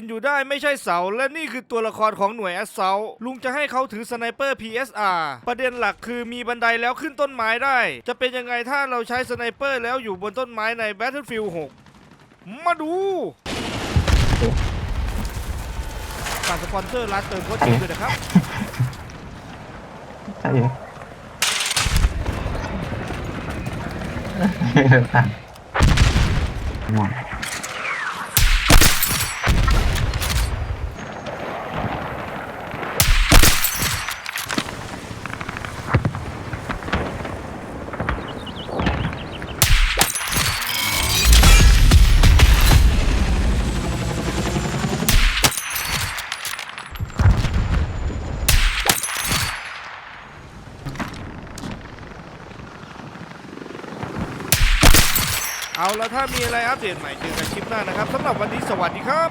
นอยู่ได้ไม่ใช่เสา และนี่คือตัวละครของหน่วยแอสเซลลุงจะให้เขาถือสไนเปอร์ PSR ประเด็นหลักคือมีบันไดแล้วขึ้นต้นไม้ได้ จะเป็นยังไงถ้าเราใช้สไนเปอร์แล้วอยู่บนต้นไม้ใน Battlefield 6 มาดูฝากสปอนเซอร์ร้านเติมโค้ชด้วยนะครับใช่เลยผ่าน เอาแล้วถ้ามีอะไรอัปเดตใหม่เจอกันคลิปหน้านะครับสำหรับวันนี้สวัสดีครับ